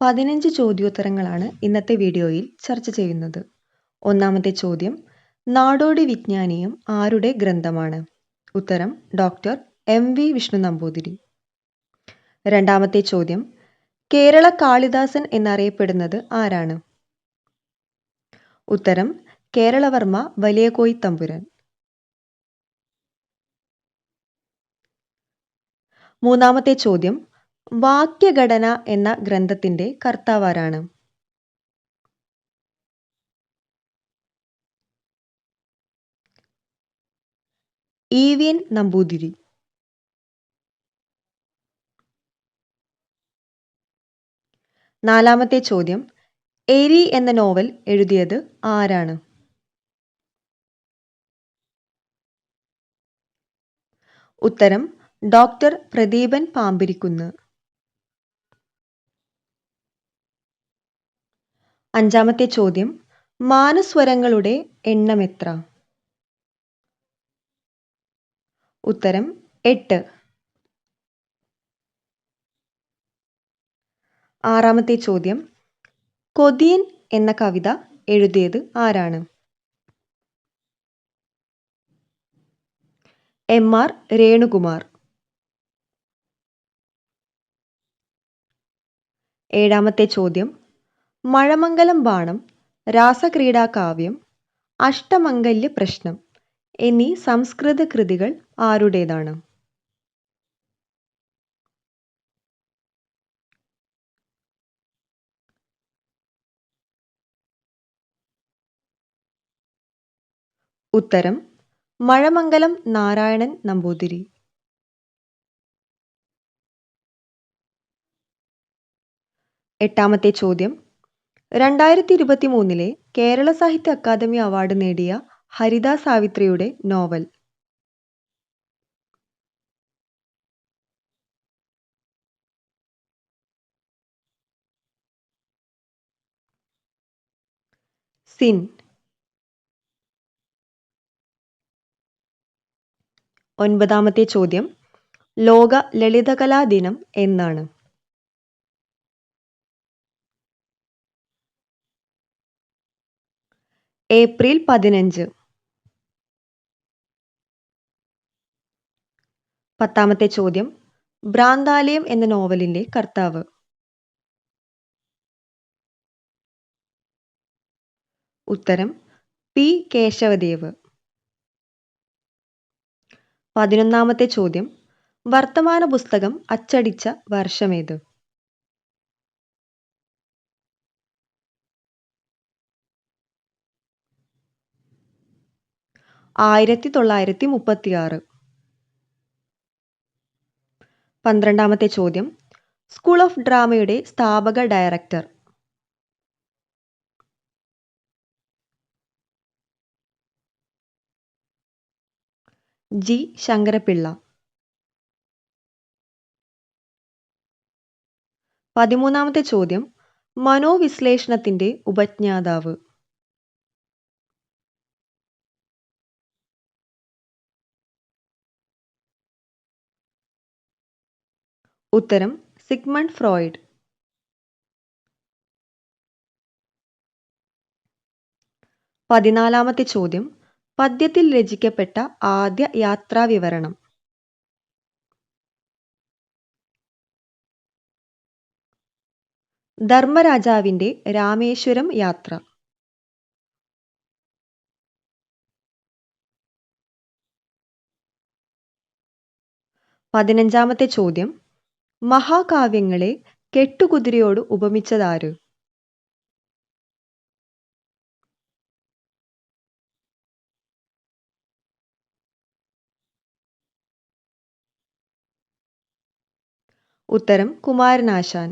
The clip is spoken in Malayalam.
പതിനഞ്ച് ചോദ്യോത്തരങ്ങളാണ് ഇന്നത്തെ വീഡിയോയിൽ ചർച്ച ചെയ്യുന്നത്. ഒന്നാമത്തെ ചോദ്യം നാടോടി വിജ്ഞാനീയം ആരുടെ ഗ്രന്ഥമാണ്? ഉത്തരം doctor M V Vishnu Namboothiri. രണ്ടാമത്തെ ചോദ്യം കേരള കാളിദാസൻ എന്നറിയപ്പെടുന്നത് ആരാണ്? ഉത്തരം കേരളവർമ്മ വലിയകോയി തമ്പുരാൻ. മൂന്നാമത്തെ ചോദ്യം വാക്യഘടന എന്ന ഗ്രന്ഥത്തിന്റെ കർത്താവാരാണ്. ഇ നമ്പൂതിരി. നാലാമത്തെ ചോദ്യം. എരി എന്ന നോവൽ എഴുതിയത് ആരാണ്? ഉത്തരം. ഡോക്ടർ പ്രദീപൻ പാമ്പിരിക്കുന്ന്. അഞ്ചാമത്തെ ചോദ്യം മാനസ്വരങ്ങളുടെ എണ്ണം എത്ര? ഉത്തരം എട്ട്. ആറാമത്തെ ചോദ്യം കൊതിയൻ എന്ന കവിത എഴുതിയത് ആരാണ്? M R Renukumar. ഏഴാമത്തെ ചോദ്യം മഴമംഗലം ബാണം രാസക്രീഡാകാവ്യം അഷ്ടമംഗല്യ പ്രശ്നം എന്നീ സംസ്കൃത കൃതികൾ ആരുടേതാണ്? ഉത്തരം മഴമംഗലം നാരായണൻ നമ്പൂതിരി. എട്ടാമത്തെ ചോദ്യം രണ്ടായിരത്തി ഇരുപത്തി മൂന്നിലെ കേരള സാഹിത്യ അക്കാദമി അവാർഡ് നേടിയ ഹരിത സാവിത്രിയുടെ നോവൽ. സിൻ. ഒൻപതാമത്തെ ചോദ്യം. ലോക ലളിതകലാ ദിനം എന്നാണ്. ഏപ്രിൽ പതിനഞ്ച്. പത്താമത്തെ ചോദ്യം. ഭ്രാന്താലയം എന്ന നോവലിന്റെ കർത്താവ്. ഉത്തരം പി. കേശവദേവ്. പതിനൊന്നാമത്തെ ചോദ്യം. വർത്തമാന പുസ്തകം അച്ചടിച്ച വർഷമേത്? ആയിരത്തി തൊള്ളായിരത്തി മുപ്പത്തി ആറ് പന്ത്രണ്ടാമത്തെ ചോദ്യം. സ്കൂൾ ഓഫ് ഡ്രാമയുടെ സ്ഥാപക ഡയറക്ടർ. ജി. ശങ്കരപിള്ള. പതിമൂന്നാമത്തെ ചോദ്യം. മനോവിശ്ലേഷണത്തിന്റെ ഉപജ്ഞാതാവ്. ഉത്തരം സിഗ്മണ്ട് ഫ്രോയിഡ്. പതിനാലാമത്തെ ചോദ്യം. പദ്യത്തിൽ രചിക്കപ്പെട്ട ആദ്യ യാത്രാവിവരണം. ധർമ്മരാജാവിന്റെ രാമേശ്വരം യാത്ര. പതിനഞ്ചാമത്തെ ചോദ്യം. മഹാകാവ്യങ്ങളെ കെട്ടുകുതിരയോട് ഉപമിച്ചതാര്? ഉത്തരം കുമാരനാശാൻ.